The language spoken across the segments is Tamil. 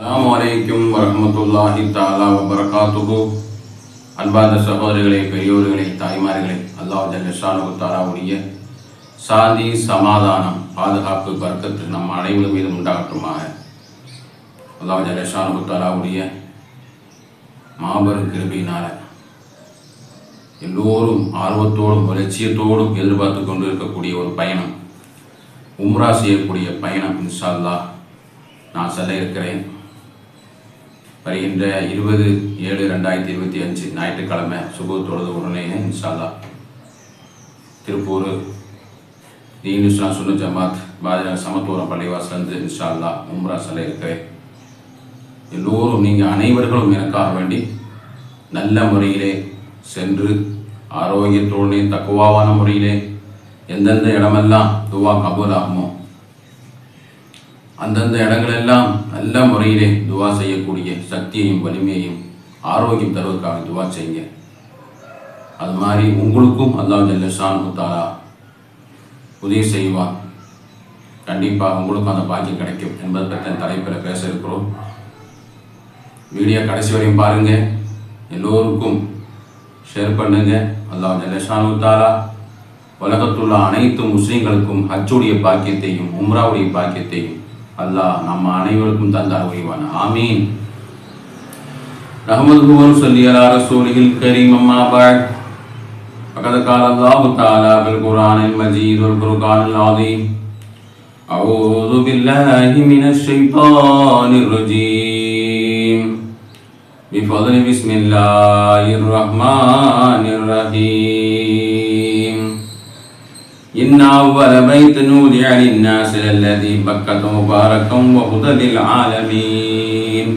அலாம் வலைக்கும் வரமத்துல்லாஹி தாலா வபரகாத்துஹு அன்பார்ந்த சகோதரிகளே பெரியோர்களே தாய்மார்களே அல்லாஹ் ஜல்லஷானு தாலாவுடைய சாந்தி சமாதானம் பாதுகாப்பு வர்க்கத்து நம் அனைவரும் மீது உண்டாகட்டுமாக. அல்லாஹ் ஜல்லஷானு தாலாவுடைய மாபெரும் கிருபையினால எல்லோரும் ஆர்வத்தோடும் லட்சியத்தோடும் எதிர்பார்த்து கொண்டு இருக்கக்கூடிய ஒரு பயணம் உம்ரா செய்யக்கூடிய பயணம் இன்ஷா அல்லாஹ். நான் செல்ல இருக்கிறேன். வருகின்ற இருபது ஏழு ரெண்டாயிரத்தி இருபத்தி அஞ்சு ஞாயிற்றுக்கிழமை சுபு தொழுது உடனே இன்ஷால்லா திருப்பூர் தீன் இஸ்லாம் சுன்னு ஜமாத் பாஜக சமத்துவரம் பள்ளிவாசலேருந்து இன்ஷால்லா உம்ரா சிலை இருக்கு எல்லோரும் நீங்கள் அனைவர்களும் எனக்காக வேண்டி நல்ல முறையிலே சென்று ஆரோக்கியத்தோடனே தக்குவாவான முறையிலே எந்தெந்த இடமெல்லாம் துவா கபூல் ஆகுமோ அந்தந்த இடங்களெல்லாம் நல்ல முறையிலே துவா செய்யக்கூடிய சக்தியையும் வலிமையையும் ஆரோக்கியம் தருவதற்காக துவா செய்யுங்க. அது மாதிரி உங்களுக்கும் அல்லாஹ் ஜல்லஷான் தாலா உதவி செய்வான். கண்டிப்பாக உங்களுக்கும் அந்த பாக்கியம் கிடைக்கும் என்பதை பற்றி தலைப்பில் பேச இருக்கிறோம். வீடியோ கடைசி வரையும் பாருங்க. எல்லோருக்கும் ஷேர் பண்ணுங்க. அல்லாஹ் ஜல்லஷானு தாலா உலகத்துள்ள அனைத்து முஸ்லீம்களுக்கும் ஹஜ்ஜுடைய பாக்கியத்தையும் உம்ராவுடைய பாக்கியத்தையும் அல்லாஹ் நம்ம அனைவருக்கும் தந்தார் உரிவான ஆமீன் نحمده ونصلي على رسوله الكريم أما بعد فقد قال الله تعالى في القرآن المجيد والفرقان العظيم أعوذ بالله من الشيطان الرجيم بفضل بسم الله الرحمن الرحيم إن أول بيت نودع للناس الذي بكة مباركا وهدى للعالمين.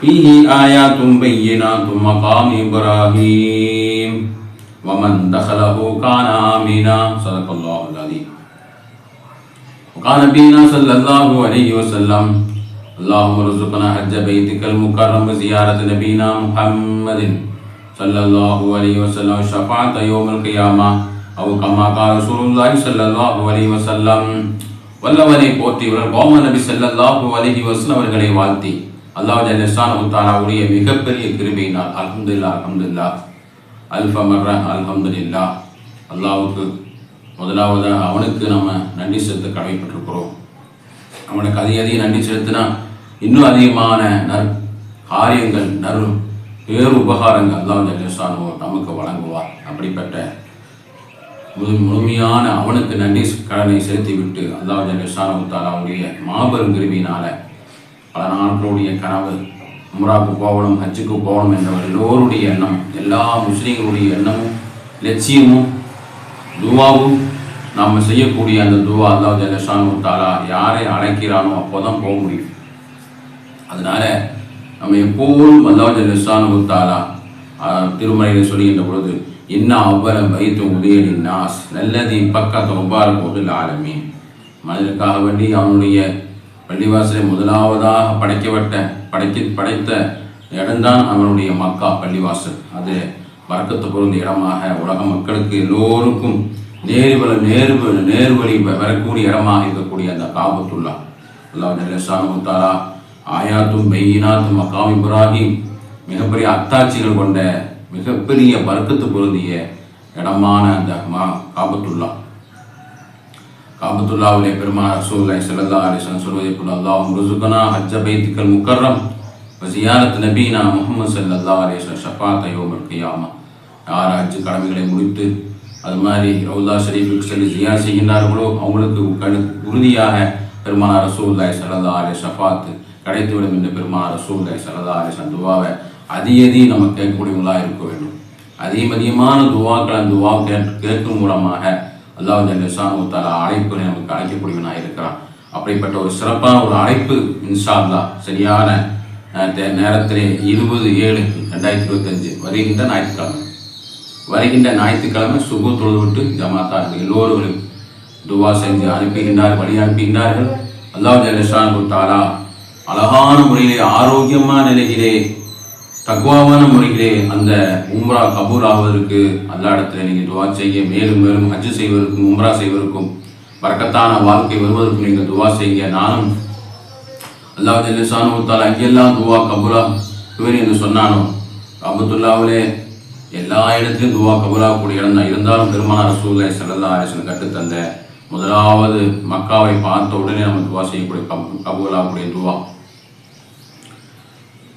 فيه آيات بينات مقام إبراهيم. ومن دخله كان آمنا صدق الله العظيم. وقال نبينا صلى الله عليه وسلم اللهم ارزقنا حج بيتك المكرم وزيارة نبينا محمد صلى الله عليه وسلم شفاعة يوم القيامة. அவ் கம்மா கால ரசூலுல்லாஹி ஸல்லல்லாஹு அலைஹி வஸல்லம் வல்லவனை போற்றியவர் கோம நபி ஸல்லல்லாஹு அலைஹி வஸல்லம் அவர்களை வாழ்த்தி அல்லாஹ் ஜல்லஷான் தாலாவுடைய மிகப்பெரிய கிருபையினால் அல்ஹம்துல்லா அல்ஹம்துல்லா அல்ஃப மர்ர அல்ஹம்துல்லா அல்லாவுக்கு அவனுக்கு நம்ம நன்றி செலுத்த கடமைப்பட்டிருக்கிறோம். அவனுக்கு அதிக அதிக நன்றி செலுத்தினா இன்னும் அதிகமான நற் காரியங்கள் நறு பேர் உபகாரங்கள் அல்லாஹ் ஜல்லஷானுவோ நமக்கு வழங்குவார். அப்படிப்பட்ட முழுமையான அவனுக்கு நன்றி கடனை செலுத்திவிட்டு அல்லாஹ் ஜல்லஷானு அவருடைய மாபெரும் கிருபியினால பல நாட்களுடைய கனவு உம்ராவுக்கு போகணும் ஹஜ்ஜுக்கு போகணும் என்றவர் எல்லோருடைய எண்ணம் எல்லா முஸ்லீம்களுடைய எண்ணமும் லட்சியமும் துவாவும் நாம் செய்யக்கூடிய அந்த துவா அல்லாஹ் ஜல்லஷானு யாரை அழைக்கிறானோ அப்போ தான் போக முடியும். அதனால நம்ம எப்போதும் அல்லாஹ் ஜல்லஷானு திருமலையில் சொல்லுகின்ற பொழுது இன்ன அவ்வள வைத்து உதயனின் நாஸ் நல்லதி பக்கத்து முபாரக் முதல் ஆலமி மனிதனுக்காக வேண்டி அவனுடைய பள்ளிவாசலை முதலாவதாக படைக்கப்பட்ட படைக்க படைத்த இடம்தான் அவனுடைய மக்கா பள்ளிவாசல். அது வர்க்கத்து பொருந்த இடமாக உலக மக்களுக்கு எல்லோருக்கும் நேர்வல நேர்வு நேர்வழி வரக்கூடிய இடமாக இருக்கக்கூடிய அந்த காபத்துல்லா. அல்லாஹ் முத்தாரா ஆயாத்தும் பெய்யினாத்தும் மக்காம் இப்ராஹிம் மிகப்பெரிய அத்தாட்சிகள் கொண்ட மிகப்பெரிய வர்க்கத்து பொருந்திய இடமான அந்த மா காபத்துல்லா. காபத்துல்லாவுடைய பெருமான ரசூல்லாய் ஸல்லல்லாஹு அலைஹி சொல்வதை போல அல்லாஹும் ருசுகனா ஹஜ்ஜ பைத்துக்கல் முக்கர்ரம் வசியாரத் நபீனா முகமது ஸல்லல்லாஹு அலைஹி வஸல்லம் ஷஃபாத்த யௌமல் கியாமா யார் ஹஜ் கடமைகளை முடித்து அது மாதிரி ரவுதா ஷரீஃபுக்கு செல்லி ஜியா செய்கின்றார்களோ அவங்களுக்கு கடு உறுதியாக பெருமானார் ரசூல்லாய் ஸல்லல்லாஹு அலைஹி ஷஃபாத்து கிடைத்துவிடும் என்று பெருமானார் ரசூல்லாய் ஸல்லல்லாஹு அலைஹி வஸல்லம் துவாவை அதிகதி நம்ம கேட்கக்கூடியவங்களாக இருக்க வேண்டும். அதிகம் அதிகமான துவாக்களை அந்த துவா கேட்கும் மூலமாக அல்லாஹ் ஜல்லஷானு தாலா அழைப்பு நமக்கு அழைக்கக்கூடியவனாக இருக்கிறான். அப்படிப்பட்ட ஒரு சிறப்பான ஒரு அழைப்பு இன்ஷா சரியான நேரத்திலே இருபது ஏழு ரெண்டாயிரத்தி இருபத்தஞ்சு வருகின்ற ஞாயிற்றுக்கிழமை. வருகின்ற ஞாயிற்றுக்கிழமை சுபு தொழுது விட்டு ஜமாத்தார்கள் எல்லோரும் துவா செஞ்சு அனுப்புகின்றார் வழி அனுப்புகின்றார்கள். அல்லாஹ் ஜல்லஷானு தாலா அழகான முறையிலே ஆரோக்கியமான நிலையிலே தக்குவாவான முறையிலே அந்த உம்ரா கபூர் ஆவதற்கு அல்லா இடத்துல நீங்கள் துவா செய்ய மேலும் மேலும் ஹஜ்ஜு செய்வதற்கும் உம்ரா செய்வதற்கும் பறக்கத்தான வாழ்க்கை வருவதற்கும் நீங்கள் துவா செய்ய நானும் அல்லாஹ் ஜல்லிசானு அங்கெல்லாம் துவா கபூலா இவர் என்று சொன்னானோ? அபுத்துல்லாவிலே எல்லா இடத்திலும் துவா கபுலாகக்கூடிய இடம் தான். இருந்தாலும் பெருமானார் சூழ்நிலை செல்லல்லா அரசன் கற்றுத்தந்த முதலாவது மக்காவை பார்த்த உடனே நம்ம துவா செய்யக்கூடிய கபு துவா.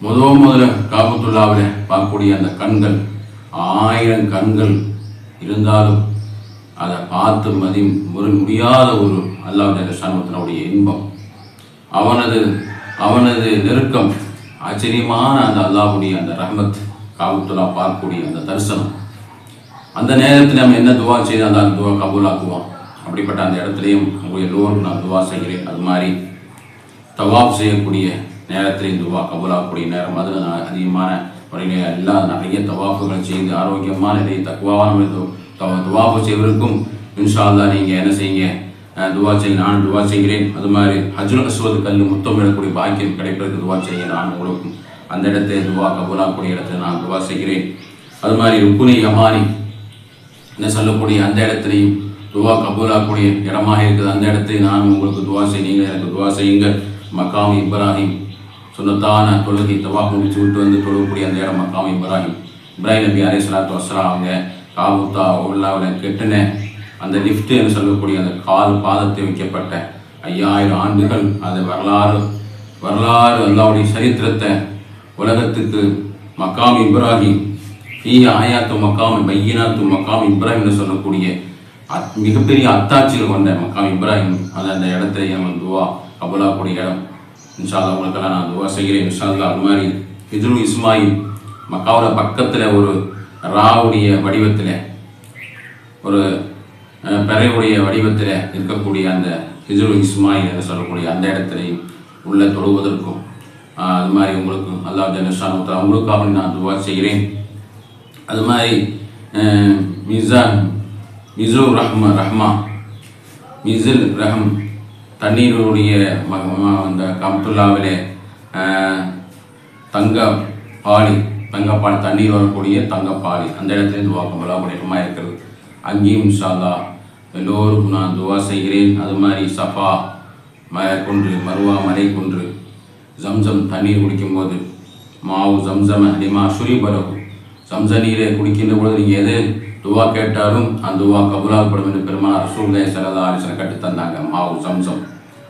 முதல் முதல்ல காபத்துள்ளாவில் பார்க்கக்கூடிய அந்த கண்கள் ஆயிரம் கண்கள் இருந்தாலும் அதை பார்த்து மதி முடியாத ஒரு அல்லாவுடைய சண்முகத்தினுடைய இன்பம். அவனது அவனது நெருக்கம் ஆச்சரியமான அந்த அல்லாஹுடைய அந்த ரஹமத் காபத்துல்லா பார்க்கக்கூடிய அந்த தரிசனம். அந்த நேரத்தில் நம்ம என்ன துவா செய்து அந்த துவா கபூலாக்குவோம். அப்படிப்பட்ட அந்த இடத்துலையும் உங்கள் எல்லோருக்கும் நான் துவா செய்கிறேன். அது மாதிரி தவாப் செய்யக்கூடிய நேரத்திலையும் துவா கபூலாகக்கூடிய நேரம். அது நான் அதிகமான முறையில் எல்லா நிறைய தவாப்புகள் செய்து ஆரோக்கியமான நிறைய தக்குவாவான துவாப்பு செய்வதற்கும் இன்ஷா நீங்கள் என்ன செய்யுங்க? துவா செய்ய நான் துவா செய்கிறேன். அது மாதிரி ஹஜ்ருல் அஸ்வத் கல் முத்தமிடக்கூடிய பாக்கியம் கிடைப்பதற்கு துவா செய்ய நான் உங்களுக்கும். அந்த இடத்தை துவா கபூலாகக்கூடிய இடத்துல நான் துவா செய்கிறேன். அது மாதிரி ருக்குனி யமானி என்ன சொல்லக்கூடிய அந்த இடத்துலையும் துவா கபூலாக்கூடிய இடமாக இருக்குது. அந்த இடத்தை நான் உங்களுக்கு துவா செய்யுங்க எனக்கு துவா செய்யுங்கள். மக்காம் இப்ராஹிம் சுண்ணத்தான தொழுகை தவா முடிச்சு விட்டு வந்து தொழுகக்கூடிய அந்த இடம் மக்காம இப்ராஹிம். இப்ராஹிம் நபி அலே சலாத்து வஸ்லாம் அவங்க காபுத்தா உள்ளாவில் கெட்டின அந்த லிஃப்ட் என்று சொல்லக்கூடிய அந்த கால் பாதத்தை வைக்கப்பட்ட ஐயாயிரம் ஆண்டுகள் அது வரலாறு. வரலாறு அல்லாவுடைய சரித்திரத்தை உலகத்துக்கு மக்காம் இப்ராஹிம் ஈ ஆயாத்து மக்காம் பையனாத்து மக்காம் இப்ராஹிம் என்று சொல்லக்கூடிய அத் மிகப்பெரிய அத்தாட்சியில் கொண்ட மக்காம் இப்ராஹிம். அது அந்த இடத்துல நம்ம துவா கபுலாக்கூடிய இடம். இன்ஷால்லா உங்களுக்கெல்லாம் நான் துவா செய்கிறேன். இன்ஷால்லா அது மாதிரி ஹிஜ்ரு இஸ்மாயில் மக்காவோட பக்கத்தில் ஒரு ராவுடைய வடிவத்தில் ஒரு அஹ், பிறையுடைய வடிவத்தில் இருக்கக்கூடிய அந்த ஹிஜ்ரு இஸ்மாயில் என்று சொல்லக்கூடிய அந்த இடத்துலையும் உள்ள தொழுவதற்கும் அது மாதிரி உங்களுக்கும் அல்லாஹ் ஜனஷான் உங்களுக்காக நான் துவா செய்கிறேன். அது மாதிரி மிசான் மிசு ரஹ்மா ரஹ்மா மிசில் ரஹம் தண்ணீருடைய ம- அந்த கம்துல்லாவிலே தங்க பாலி தங்கப்பாலி தண்ணீர் வரக்கூடிய தங்கப்பாலி அந்த இடத்துல துவாக்கம் கமலா இருக்கிறது. அங்கேயும் இன்ஷால்லா எல்லோருக்கும் நான் துவா செய்கிறேன். அது மாதிரி சஃபா ம குன்று மருவா மலை குன்று ஜம்சம் தண்ணீர் குடிக்கும்போது மாவு ஜம்சம அதிகமாக சுரிபரவு ஜம்ச நீரை குடிக்கின்ற பொழுது நீங்கள் எது துவா கேட்டாலும் அந்த துவா கபுலாகப்படும் என்று பெருமானார் ரசூல்லே சரதா ஆலோசனை கட்டு தந்தாங்க. மாவு ஜம்சம்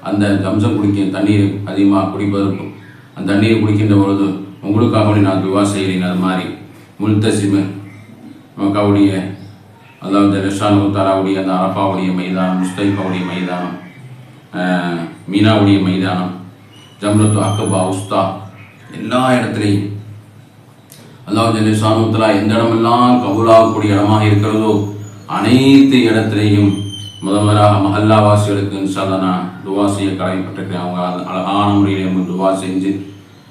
அந்த ஜம்சம் குடிக்க தண்ணீர் அதிகமாக குடிப்பதற்கும் அந்த தண்ணீர் குடிக்கின்ற பொழுது உங்களுக்காக வேண்டி நான் துவா செய்கிறேன். அது மாதிரி முல்தசிமு மக்காவுடைய அதாவது ரஷானு தாலாவுடைய அந்த அரஃபாவுடைய மைதானம் முஸ்தைஃபாவுடைய மைதானம் மீனாவுடைய மைதானம் ஜம்ரத்து அக்கபா உஸ்தா எல்லா இடத்துலையும் அல்லாஹ் ஜல்ல எந்த இடமெல்லாம் கபூலாகக்கூடிய இடமாக இருக்கிறதோ அனைத்து இடத்திலையும் முதல்வராக மஹல்லாவாசிகளுக்கு இன்ஷால்லா நான் துவா செய்ய கடமைப்பட்டிருக்கிறேன். அவங்க அழகான முறையில் நம்ம துவா செஞ்சு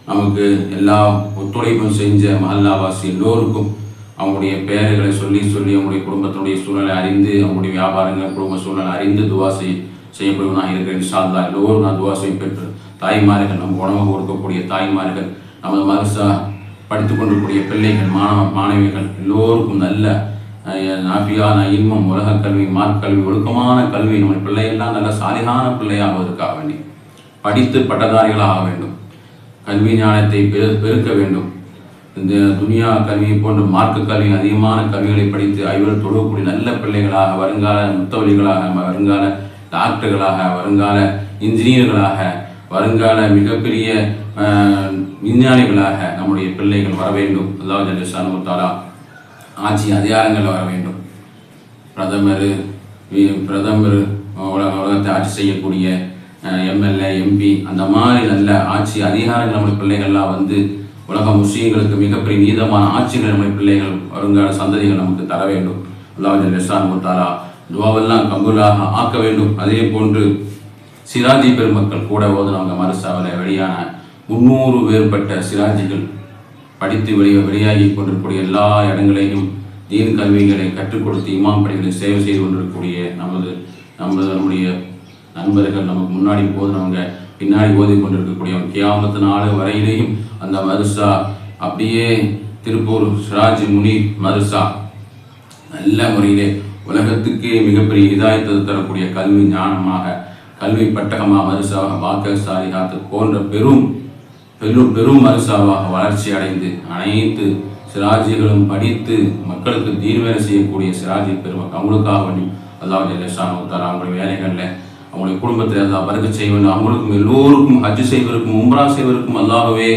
நமக்கு எல்லா ஒத்துழைப்பும் செஞ்ச மஹல்லாவாசி எல்லோருக்கும் அவங்களுடைய பெயர்களை சொல்லி சொல்லி அவங்களுடைய குடும்பத்தினுடைய சூழலை அறிந்து அவங்களுடைய வியாபாரங்கள் குடும்ப சூழலை அறிந்து துவா செய் செய்யப்படும் நான் இருக்கிறேன். இன்ஷால்லா எல்லோரும் நான் துவா செய்ய பெற்று தாய்மார்கள் நம்ம உணவு கொடுக்கக்கூடிய தாய்மார்கள் நமது மதரசா படித்து கொண்டிருக்கூடிய பிள்ளைகள் மாணவ மாணவிகள் எல்லோருக்கும் நல்ல நாபியான இன்பம் உலக கல்வி மார்க் கல்வி ஒழுக்கமான கல்வி நம்ம பிள்ளைகள்லாம் நல்ல சாலிகான பிள்ளையாவதற்காக வேண்டி படித்து பட்டதாரிகளாக வேண்டும். கல்வி ஞானத்தை பெரு பெருக்க வேண்டும். இந்த துனியா கல்வி போன்ற மார்க்க கல்வி அதிகமான கல்விகளை படித்து ஐவர் தொழக்கூடிய நல்ல பிள்ளைகளாக வருங்கால முத்தவழிகளாக வருங்கால டாக்டர்களாக வருங்கால இன்ஜினியர்களாக வருங்கால மிகப்பெரிய விஞ்ஞானிகளாக நம்முடைய பிள்ளைகள் வர வேண்டும். அல்லாஹ் ஜல்லிஷானு தாலா ஆட்சி அதிகாரங்கள் வர வேண்டும். பிரதமர் பிரதமர் உலக உலகத்தை ஆட்சி செய்யக்கூடிய எம்எல்ஏ எம்பி அந்த மாதிரி நல்ல ஆட்சி அதிகாரங்கள் நம்முடைய பிள்ளைகள்லாம் வந்து உலக முஸ்லீம்களுக்கு மிகப்பெரிய நீதமான ஆட்சிகள் நம்முடைய பிள்ளைகள் வருங்கால சந்ததிகள் நமக்கு தர வேண்டும். அல்லாஹ் லெசான் முத்தாலா துவாவெல்லாம் கபூலாக ஆக்க வேண்டும். அதே போன்று சிராஜி பெருமக்கள் கூட ஓதுனவங்க மருசாவில் வெளியான முன்னூறு வேறுபட்ட சிராஜிகள் படித்து வெளியே வெளியாகி கொண்டிருக்கக்கூடிய எல்லா இடங்களையும் தீன் கல்விகளை கற்றுக் கொடுத்து இமாம் பணிகளை சேவை செய்து கொண்டிருக்கக்கூடிய நமது நமது நம்முடைய நண்பர்கள் நமக்கு முன்னாடி போதுனவங்க பின்னாடி ஓதி கொண்டிருக்கக்கூடிய கியாமத்து நாள் வரையிலேயும் அந்த மதுசா அப்படியே திருப்பூர் சிராஜ் முனி மதுசா நல்ல முறையிலே உலகத்துக்கே மிகப்பெரிய இதாயத்தை தரக்கூடிய கல்வி ஞானமாக கல்வி பட்டகமாக மதுசாவாக வாக்க சாலிகாத்து போன்ற பெரும் பெரும் பெரும் மதுசாவாக வளர்ச்சி அடைந்து அனைத்து சிராஜிகளும் படித்து மக்களுக்கு தீர்வேலை செய்யக்கூடிய சிராஜி பெருமக்கள். அவங்களுக்காக வேண்டி அல்லாஹ் ஜெல்லஷான் உத்தாரா அவங்களுடைய வேலைகளில் அவங்களுடைய குடும்பத்தில் எல்லாம் பறக்க செய்ய வேண்டும் அவங்களுக்கும் எல்லோருக்கும் ஹஜ் செய்வதற்கும் உம்ரா செய்வதற்கும் அல்லாகவே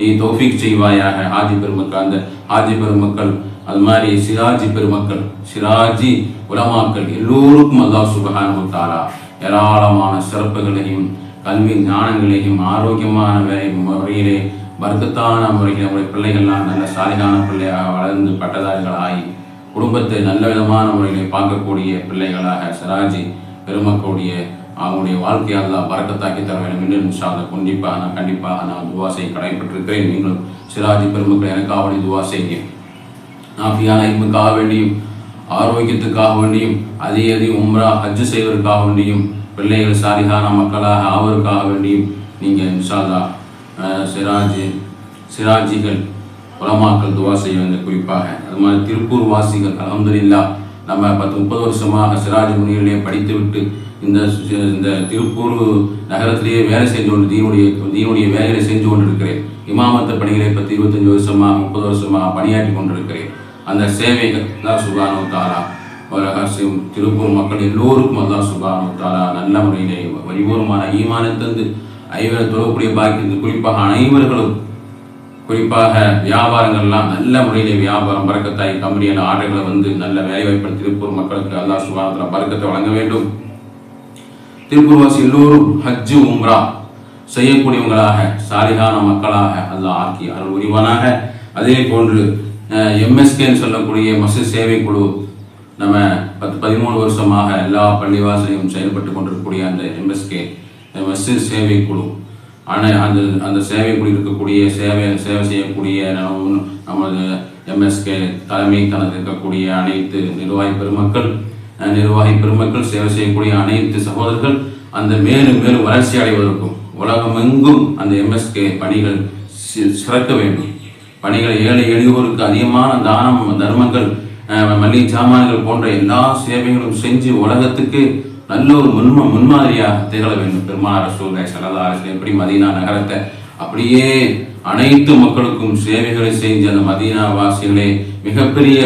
நீ தோஃபிக் செய்வாயாக. ஹாஜி பெருமக்கள் அந்த ஹாஜி பெருமக்கள் அது மாதிரி சிராஜி பெருமக்கள் சிராஜி உலமாக்கள் எல்லோருக்கும் அல்லாஹ் சுபஹானஹு தாரா ஏராளமான சிறப்புகளையும் கல்வி ஞானங்களையும் ஆரோக்கியமான வேலை முறையிலே வர்க்கத்தான முறையில் நம்முடைய பிள்ளைகள்லாம் நல்ல சாலிகான பிள்ளையாக வளர்ந்து பட்டதாரிகளாகி குடும்பத்தை நல்ல விதமான முறையிலே பார்க்கக்கூடிய பிள்ளைகளாக சிராஜி பெருமக்களுடைய அவங்களுடைய வாழ்க்கையை தான் பறக்கத்தாக்கி தர வேண்டும் என்று இன்ஷால்ல கண்டிப்பாக நான் கண்டிப்பாக நான் துவா செய்ய நீங்களும் சிராஜி பெருமக்கள் எனக்காக துவா செய்யுங்க. நாஃபியான இல்முக்காக வேண்டியும் ஆரோக்கியத்துக்காக வேண்டியும் அதே அதிகம் உம்ரா ஹஜ்ஜு செய்வதற்காக வேண்டியும் பிள்ளைகள் சாலிகான மக்களாக ஆவருக்காக வேண்டியும் நீங்கள் இன்ஷால்லா அஹ், சிராஜ் சிராஜிகள் உலமாக்கள் துவா செய்ய வேண்டும் குறிப்பாக. அது மாதிரி திருப்பூர் வாசிகள் அலமதுல்லா நம்ம பத்து முப்பது வருஷமாக சிராஜ் முனிகளிலே படித்துவிட்டு இந்த இந்த திருப்பூர் நகரத்திலேயே வேலை செஞ்சு கொண்டு தீனுடைய தீனுடைய வேலைகளை செஞ்சு கொண்டிருக்கிறேன். இமாமத்த பணிகளை பற்றி இருபத்தஞ்சு வருஷமா முப்பது வருஷமாக பணியாற்றி கொண்டிருக்கிறேன். அந்த சேவைகள் தான் சுபானு தாரா ரகசியம் திருப்பூர் மக்கள் எல்லோருக்கும் அல்லா சுபானு தாரா நல்ல முறையிலே வழிபூர்வமான ஈமானை தந்து ஐவரை தொழக்கூடிய பாக்கியது குறிப்பாக அனைவர்களும் குறிப்பாக வியாபாரங்கள்லாம் நல்ல முறையிலே வியாபாரம் பறக்கத்தாய் கம்பெனியான ஆர்டர்களை வந்து நல்ல வேலைவாய்ப்பு திருப்பூர் மக்களுக்கு அல்லா சுபானத்தில் பறக்கத்தை வழங்க வேண்டும். திருப்பூர்வாசி எல்லோரும் ஹஜ்ஜு உம்ரா செய்யக்கூடியவங்களாக சாலிகான மக்களாக அல்லாஹ் ஆக்கி அருள் உரிவானாக அதே போன்று எம்எஸ்கேன்னு சொல்லக்கூடிய மசித் சேவை குழு நம்ம பத்து பதிமூணு வருஷமாக எல்லா பள்ளிவாசலையும் செயல்பட்டு கொண்டிருக்கக்கூடிய அந்த எம்எஸ்கே மசித் சேவை குழு. ஆனால் அந்த அந்த சேவை குழு இருக்கக்கூடிய சேவை சேவை செய்யக்கூடிய நமது எம்எஸ்கே தலைமை தனது இருக்கக்கூடிய அனைத்து நிர்வாகி பெருமக்கள் நிர்வாகி பெருமக்கள் சேவை செய்யக்கூடிய அனைத்து சகோதரர்கள் அந்த மேலும் மேலும் வளர்ச்சி அடைவதற்கும் உலகமெங்கும் அந்த எம்எஸ்கே பணிகள் சிறக்க வேண்டும். பணிகளை ஏழை எளியோருக்கு அதிகமான தானம் தர்மங்கள் மல்லிகை மளிகை சாமான்கள் போன்ற எல்லா சேவைகளும் செஞ்சு உலகத்துக்கு நல்ல ஒரு முன்ம முன்மாதிரியாக திகழ வேண்டும். பெருமானார் ரசூலுல்லாஹி ஸல்லல்லாஹு அரசு எப்படி மதீனா நகரத்தை அப்படியே அனைத்து மக்களுக்கும் சேவைகளை செஞ்சு அந்த மதீனா வாசிகளை மிகப்பெரிய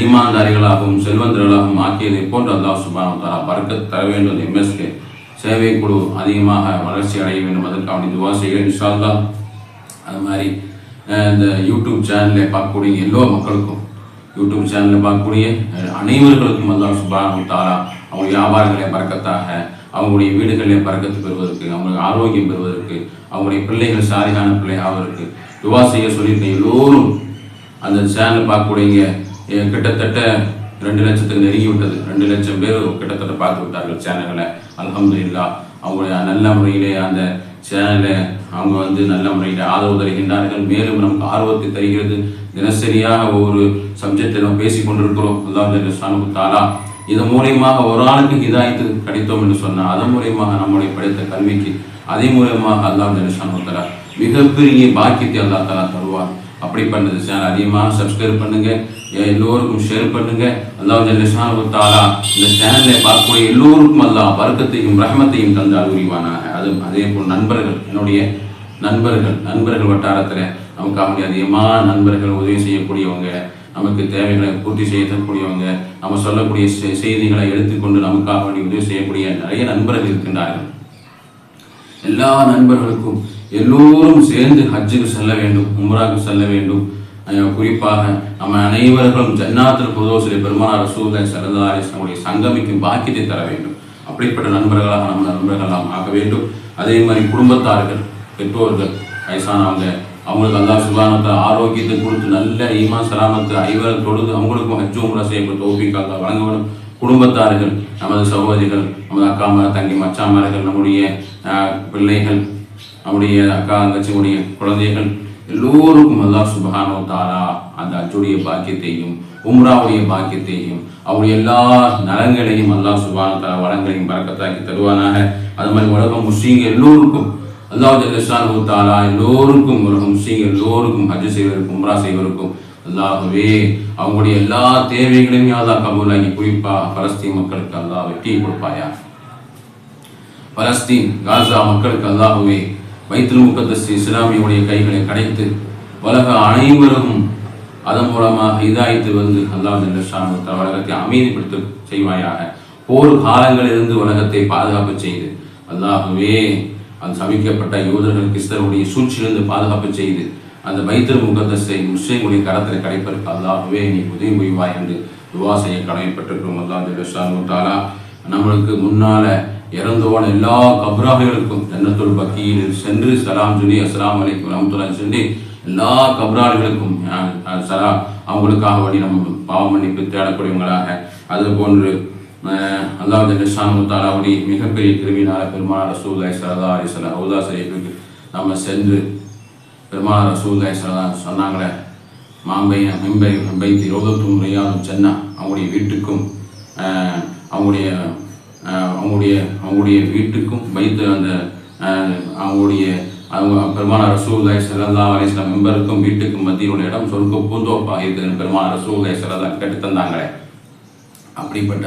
ஈமான்தாரிகளாகவும் செல்வந்தர்களாகவும் ஆக்கியதை போன்ற அல்லாஹ் சுப்ஹானஹு வ பறக்க தர வேண்டும் எம்எஸ்கே சேவை குழு அதிகமாக வளர்ச்சி அடைய வேண்டும். அதற்காக துவா செய்கிறேன். இன்ஷால்லா அது மாதிரி இந்த யூடியூப் சேனலை பார்க்கக்கூடிய எல்லா மக்களுக்கும் யூடியூப் சேனலில் பார்க்கக்கூடிய அனைவர்களுக்கும் அல்லாஹ் சுப்ஹானஹு தாரா அவங்க வியாபாரங்களை பறக்கத்தாக அவங்களுடைய வீடுகளிலே பறக்கத்து பெறுவதற்கு அவங்களுக்கு ஆரோக்கியம் பெறுவதற்கு அவங்களுடைய பிள்ளைகள் சாரியான பிள்ளை ஆவதற்கு துவா செய்ய சொல்லியிருக்க எல்லோரும் அந்த சேனல் பார்க்கக்கூடியங்க கிட்டத்தட்ட ரெண்டு லட்சத்துக்கு நெருங்கி விட்டது ரெண்டு லட்சம் பேர் கிட்டத்தட்ட பார்த்து விட்டார்கள் சேனல்களை அல்ஹம்துலில்லாஹ் அவங்களுடைய நல்ல முறையிலே அந்த சேனலை அவங்க வந்து நல்ல முறையில் ஆதரவு தருகின்றார்கள். மேலும் நமக்கு ஆர்வத்தை தருகிறது. தினசரியாக ஒவ்வொரு சப்ஜெக்டில் நம்ம பேசி கொண்டிருக்கிறோம். அல்லாஹ் தாலா இதன் மூலியமாக ஒரு ஆளுக்கு ஹிதாயத்து கிடைத்தோம் என்று சொன்னால் அதன் மூலியமாக நம்முடைய படித்த கல்விக்கு அதே மூலியமாக அல்லாஹ் ஜெனசானு தலா மிகப்பெரிய பாக்கியத்தை அல்லாஹ் தலா தருவார். அப்படிப்பட்ட சேனல் அதிகமாக சப்ஸ்கிரைப் பண்ணுங்க. எல்லோருக்கும் ஷேர் பண்ணுங்க. அல்லாஹ் ஜெல்லஷானு தாலா இந்த சேனலை பார்க்கக்கூடிய எல்லோருக்கும் அல்லாஹ் வர்க்கத்தையும் ரஹமத்தையும் தந்தால் உரிவானாக. அது அதே போல் நண்பர்கள் என்னுடைய நண்பர்கள் நண்பர்கள் வட்டாரத்தில் நமக்காக அதிகமான நண்பர்கள் உதவி செய்யக்கூடியவங்க நமக்கு தேவைகளை பூர்த்தி செய்யக்கூடியவங்க நம்ம சொல்லக்கூடிய செய்திகளை எடுத்துக்கொண்டு நமக்காக வேண்டி உதவி செய்யக்கூடிய நிறைய நண்பர்கள் இருக்கின்றார்கள். எல்லா நண்பர்களுக்கும் எல்லோரும் சேர்ந்து ஹஜ்ஜுக்கு செல்ல வேண்டும் உம்ராக்கு செல்ல வேண்டும். குறிப்பாக நம்ம அனைவர்களும் ஜன்னாத்தில் புதோசிலே பெருமானார் ரசூலை சரதா அலிஸ்லமுடைய சங்கமிக்கும் பாக்கியத்தை தர வேண்டும். அப்படிப்பட்ட நண்பர்களாக நம்ம நண்பர்கள் நாம் ஆக வேண்டும். அதே மாதிரி குடும்பத்தார்கள் பெற்றோர்கள் வயசானவங்க அவங்களுக்கு அல்லா சுகானத்தை ஆரோக்கியத்தை கொடுத்து நல்ல ஈமா சலாமத்தை ஐவரை தொழுது அவங்களுக்கும் ஹஜ்ஜு உம்ரா செய்யக்கூடிய வழங்கப்படும் குடும்பத்தார்கள் நமது சகோதரிகள் நமது அக்காமார் தங்கி மச்சாமார்கள் நம்முடைய பிள்ளைகள் நம்முடைய அக்கா தங்கச்சியுடைய குழந்தைகள் எல்லோருக்கும் அல்லா சுபஹானோ தாரா அந்த அச்சுடைய பாக்கியத்தையும் உம்ராவுடைய பாக்கியத்தையும் அவருடைய எல்லா நலங்களையும் அல்லா சுபான தாரா வளங்களையும் பறக்கத்தாக்கி தருவானாக. அது மாதிரி உலகம் முஸ்லீம்கள் எல்லோருக்கும் அல்லாஹ் ஜல்லஷானு தாலா எல்லோருக்கும் உலகம் முஸ்லீம்கள் எல்லோருக்கும் ஹஜ் செய்வதற்கும் உம்ரா செய்வதற்கும் அல்லாகவே அவங்களுடைய எல்லா தேவைகளையும் யாதா கபூலாகி குறிப்பா பலஸ்தீன் மக்களுக்கு அல்லாஹ் வெற்றி கொடுப்பாயா? பலஸ்தீன் காசா மக்களுக்கு அல்லாகவே வைத்திரு முகத்தஸ் இஸ்லாமியுடைய கைகளை கடைத்து உலக அனைவரும் அதன் மூலமாக இதாய்த்து வந்து அல்லாஹ் ஜல்லஷானு உலகத்தை அமைதிப்படுத்த செய்வாயாக. போர் காலங்களிலிருந்து உலகத்தை பாதுகாப்பு செய்து அல்லாகவே அது சபிக்கப்பட்ட யூதர்கள் கிறிஸ்தருடைய சூழ்ச்சியிலிருந்து பாதுகாப்பு செய்து அந்த பைத்தல் முகத்தஸை முஸ்லீம்களுடைய கரத்தில் கிடைப்பதற்கு அல்லாகவே நீ உதவி புரிவாய் என்று துவா செய்ய கடமைப்பட்டிருக்கிறோம். அல்லாஹ் ஜல்லஷானு தாலா நம்மளுக்கு முன்னால இறந்து போன எல்லா கப்ராஹிகளுக்கும் ஜன்னத்துல் பக்கியில் சென்று சலாம் சொல்லி அஸ்லாம் அலைக்கும் ரஹமத்துல்லா சொல்லி எல்லா கப்ரார்களுக்கும் சலா அவங்களுக்காக வழி நம்ம பாவம் மன்னிப்பு தேடக்கூடியவங்களாக. அது போன்று அல்லாஹ் ஜல்லஷானுத்தாலாவுடைய மிகப்பெரிய கிருமினால பெருமாள் ரசூல்லாய் சரதா அலிசலா ஹவுதா சரீஃபுக்கு நம்ம சென்று பெருமாள் ரசூல்லாய் சரதா சொன்னாங்களே மாம்பையன் மெம்பை மெம்பைத்தி ரோதத்தும் ரியாதும் சென்னா அவங்களுடைய வீட்டுக்கும் அவங்களுடைய அவங்களுடைய அவங்களுடைய வீட்டுக்கும் வைத்து அந்த அவங்களுடைய அவங்க பெருமான ரசூல்லாய் சல்லா அலிஸ்லாம் மெம்பருக்கும் வீட்டுக்கும் மத்தியில் இடம் சொர்க்க பூந்தோப்பாக இருக்குதுன்னு பெருமான ரசூல்லாய் சரதா கேட்டு தந்தாங்களே. அப்படிப்பட்ட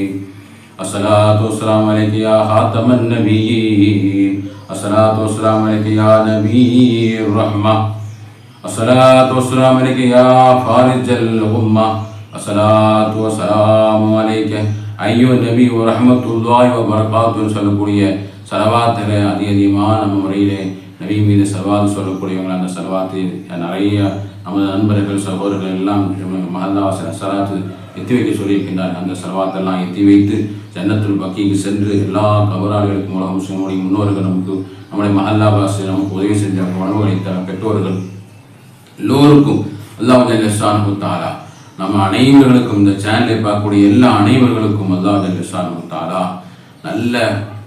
الصلاة والسلام عليك يا خاتم النبيين الصلاة والسلام عليك يا نبي الرحمة الصلاة والسلام عليك يا فارج الغمة الصلاة والسلام عليك أيها النبي ورحمة الله وبركاته சொல்லக்கூடிய சலவாத்தில் அதி அதிகமான நம்ம முறையிலே நபி மீது சலவாத் சொல்லக்கூடியவங்க அந்த சலவாத்து நிறைய நமது நண்பர்கள் சகோதரர்கள் எல்லாம் மகல்லாவாசன சலாத்து எத்தி வைக்க சொல்லியிருக்கின்றார். அந்த சலவாத்தெல்லாம் எத்தி வைத்து ஜன்னத்துள் பக்கிக்கு சென்று எல்லா கபராளிகளுக்கும் உலக முஸ்லிமுடைய முன்னோர்கள் நமக்கு நம்முடைய மஹல்லாவாசி நமக்கு உதவி செஞ்ச உணவு அளித்த பெற்றோர்கள் எல்லோருக்கும் அல்லாஹ் ஜல்லஷானு தாலா நம்ம அனைவர்களுக்கும் இந்த சேனலை பார்க்கக்கூடிய எல்லா அனைவர்களுக்கும் அல்லாஹ் ஜல்லஷானு தாலா நல்ல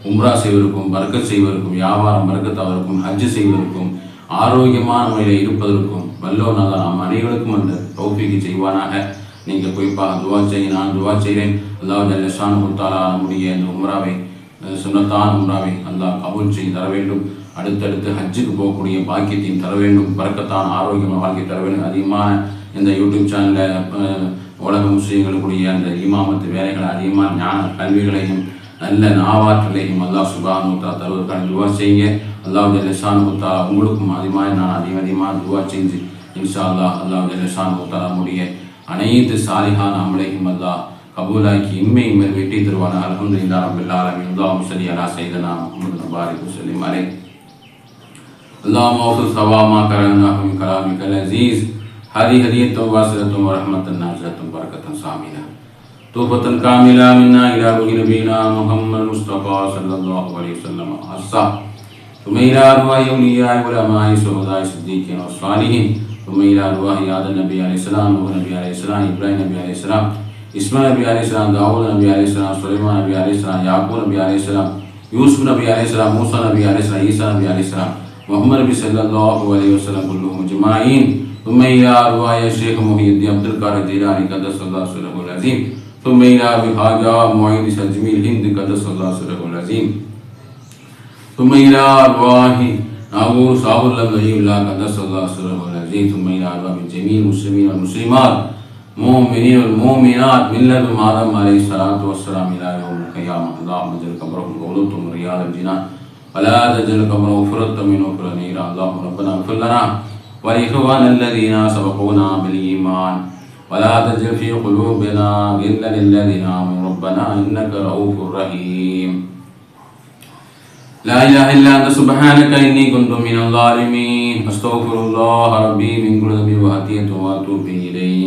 உம்ரா செய்வதற்கும் பறக்க செய்வதற்கும் வியாபாரம் பறக்கத்தாவதற்கும் ஹஜ் செய்வதற்கும் ஆரோக்கியமான முறையில் இருப்பதற்கும் வல்லோனாக நாம் அனைவருக்கும் அந்த தௌஃபீக்கு செய்வானாக. நீங்கள் போய்ப்பா துவா செய்ய நான் துவா செய்கிறேன் அல்லாஹ் ஜல்லஷானு முத்தாலா நம்முடைய இந்த உம்ராவை சுனத்தான் உம்ராவை அல்லாஹ் கபூல் செய்து தர வேண்டும். அடுத்தடுத்து ஹஜ்ஜுக்கு போகக்கூடிய பாக்கியத்தையும் தர வேண்டும். பறக்கத்தான் ஆரோக்கியமான வாழ்க்கை தர வேண்டும். அதிகமான இந்த யூடியூப் சேனலில் உலக முஸ்லீம்களுக்குரிய அந்த இமாமத்து வேலைகள் அதிகமான ஞான கல்விகளையும் நல்ல நாவாற்றலையும் அல்லாஹ் சுபான் முத்தா தருவதற்கான துவா செய்யுங்க. அல்லாஹ் ஜல்லஷான் முத்தா உங்களுக்கும் அதிகமாக நான் அதிகம் அதிகமாக துவா செஞ்சு இன்ஷா அல்லாஹ் அல்லாஹ் ஜல்லஷான் முத்தா நம்முடைய அனைத்து சாலிஹான் அமலையும் அல்லாஹ் கபூலாக்கி இம்மை இம்மை வெற்றி தருவான அலமதுல்லா ரபில் ஆலமின் அல்லாஹ் சலி அலா சைதனா முகமது பாரிக் வசல்லிம் அலை اللهم اغفر ثواب ما قرأناه من كلامك العزيز هذه هدية واصلة ورحمة نازلة بركة صاملة توبة كاملة منا إلى روح نبينا محمد المصطفى صلى الله عليه وسلم خاصة تمیرا روحی اولیاء علماء شہداء صدیقین اور صالحین تمیرا روحی یاد نبی علیہ السلام نوح نبی علیہ السلام ابراہی نبی علیہ السلام اسمہ نبی علیہ السلام داؤد نبی علیہ السلام سلیمہ نبی علیہ السلام یعقوب نبی علیہ السلام یوسف نبی علیہ السلام موسیٰ نبی علیہ السلام عیسیٰ نبی علیہ السلام محمد ربی صلی اللہ علیہ وسلم كلهم اجمعین تمیرا روحی شیخ محید عبدالکار جیلانی قدس اللہ صلی اللہ علیہ وسلم تمیرا بحاجہ معید سجمیل ہند قدس اللہ صلی اللہ علیہ وسلم ثم إلى أرواح ناغور صاحب الله ولي الله قدس الله سره العظيم ثم إلى أرواح جميع المسلمين والمسلمات مؤمنين والمؤمنات من لدن آدم عليه الصلاة والسلام إلى يوم القيامة اللهم اجعل قبرهم من رياض الجنان ولا تجعل قبره فرة من وفر نيرا اللهم ربنا اغفر لنا ولإخواننا الذين سبقونا بالإيمان ولا تجعل في قلوبنا غلا للذين آمنوا ربنا إنك رؤوف رحيم لا إله إلا أنت سبحانك إني كنت من الظالمين أستغفر الله ربي من كل ذنب وخطيئة وأتوب إليه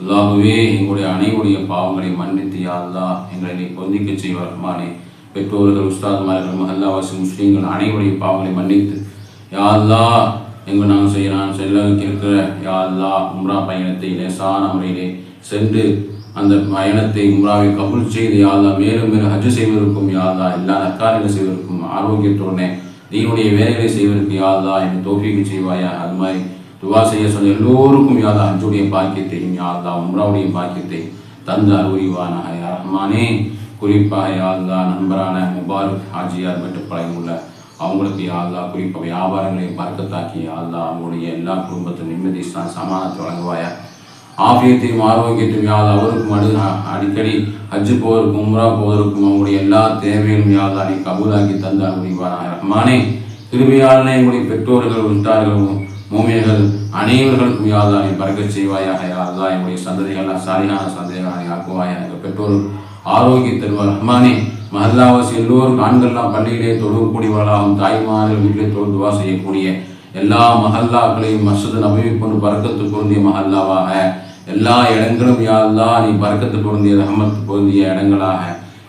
அல்லாஹுவே எங்களுடைய அனைவருடைய பாவங்களை மன்னித்து யா அல்லாஹ் எங்களை நீ பொந்திக்க செய்வார் ரஹ்மானே பெற்றோர்கள் உஸ்தாதுமார்கள் மஹல்லாவாசி முஸ்லீம்கள் அனைவருடைய பாவங்களை மன்னித்து யா அல்லாஹ் எங்க நாங்கள் செய்யலாம் செல்ல இருக்கிற யா அல்லாஹ் உம்ரா பயணத்தை லேசான முறையிலே சென்று அந்த பயணத்தை உம்ராவை கபுல் செய்து யா மேலும் மேலும் ஹஜ் செய்வதற்கும் யா எல்லா நக்காரிகள் செய்வதற்கும் ஆரோக்கியத்துடனே தீனுடைய வேலைகளை செய்வதற்கு யாழ்லா என்னை தோஃபிக்கு செய்வாயா? அது மாதிரி துவா செய்ய சொன்ன எல்லோருக்கும் யாதா ஹஜ்ஜுடைய பாக்கியத்தையும் யாழ்லா உம்ராவுடைய பாக்கியத்தை தந்து அருள்வானாக யா ரஹ்மானே. குறிப்பாக யாழ்லா நண்பரான முபாரக் ஹாஜியார் மட்டும் உள்ள அவங்களுக்கு யாழ்லா குறிப்பாக வியாபாரங்களை பறக்கத்தாக்கி யாழ்லா அவங்களுடைய எல்லா குடும்பத்தின் நிம்மதி சமாதானத்தை வழங்குவாயா? ஆபியத்தையும் ஆரோக்கியத்தையும் யாது அவருக்கும் அடு அடிக்கடி ஹஜ்ஜு போவதற்கும் உம்ரா போவதற்கும் அவங்களுடைய எல்லா தேவைகளும் யாது நீ கபூலாக்கி தந்தார் முடிவானாக ரஹ்மானே கிருபையாளனே எங்களுடைய பெற்றோர்கள் உண்டார்கள் மூமியர்கள் அனைவர்களுக்கும் யாழ்லா நீ பறக்கச் செய்வாயாக யாழ்லா என்னுடைய சந்ததிகள் சரியான சந்ததிகளை ஆக்குவாயா எங்கள் பெற்றோர்கள் ஆரோக்கிய தருவார் ரஹ்மானே மஹல்லாவாசி எல்லோரும் ஆண்கள்லாம் பள்ளியிலே தொழுகக்கூடியவர்களாகவும் தாய்மார்கள் வீட்டிலே தொழுதுவா செய்யக்கூடிய எல்லா மஹல்லாக்களையும் மசது நபவி கொண்டு பறக்கத்து மஹல்லாவாக எல்லா இடங்களும் யாழ்லா நீ பறக்கத்து பொருந்திய ரஹமத்து பொருந்திய இடங்களாக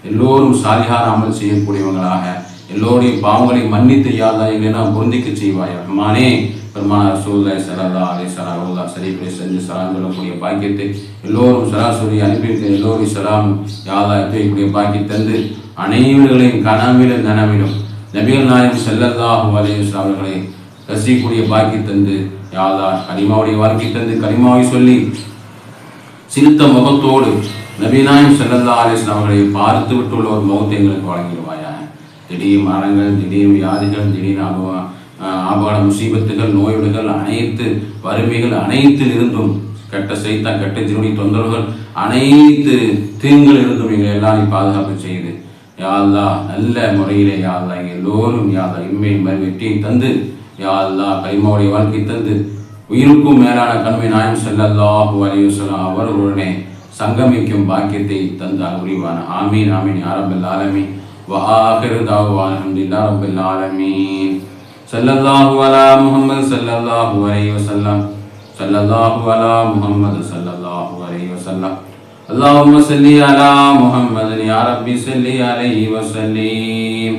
எல்லோரும் சாலிகான அமல் செய்யக்கூடியவங்களாக எல்லோருடைய பாவங்களை மன்னித்து யாழ்லா எங்களை நான் பொருந்திக்க செய்வாய் ரஹ்மானே பெருமான சூழ்நிலை சரதா அலை சரா சரிப்படி செஞ்சு சலாம் சொல்லக்கூடிய பாக்கியத்தை எல்லோரும் சராசரி அனுப்பி எல்லோரும் சலாம் யாதா எத்தக்கூடிய பாக்கி தந்து அனைவர்களையும் கனவிலும் நனவிலும் நபிகள் நாயகம் செல்லல்லாஹு அலையம் அவர்களை ரசிக்கக்கூடிய பாக்கி தந்து யாதா கனிமாவுடைய வாழ்க்கை தந்து கனிமாவை சொல்லி சிரித்த முகத்தோடு நபீனாயம் செல்லந்தா அலிஸ்லாம் அவர்களை பார்த்து விட்டுள்ள ஒரு முகத்தை எங்களுக்கு வழங்கிடுவாயா திடீர் மரணங்கள் திடீர் வியாதிகள் திடீர் அப ஆபாட முசீபத்துகள் நோய்விடுகள் அனைத்து வறுமைகள் அனைத்தில் இருந்தும் கெட்ட செய்தா கெட்ட ஜினுடைய தொந்தரவுகள் அனைத்து தீங்குகள் இருந்தும் எங்களை எல்லாரையும் பாதுகாப்பு செய்து யாழ்லா நல்ல முறையிலே யாழ்லா எங்கள் எல்லோரும் யாழ்லா இம்மை மறு வெற்றியை தந்து யாழ்லா கைமாவுடைய வாழ்க்கை தந்து உயிருக்கும் மேலான கண்மை நாயம் செல்லல்லாஹு அலையுசலாம் அவர்களுடனே சங்கமிக்கும் பாக்கியத்தை தந்தால் உரிவான ஆமீன் ஆமீன் யாரபல் ஆலமீன் وآخر دعوانا الحمد لله رب العالمين صلى الله على محمد صلى الله عليه وسلم صلى الله على محمد صلى الله عليه وسلم اللهم صل على محمد يا ربي صل عليه وسلم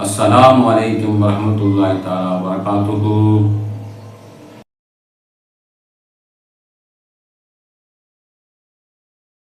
السلام عليكم ورحمة الله تعالى وبركاته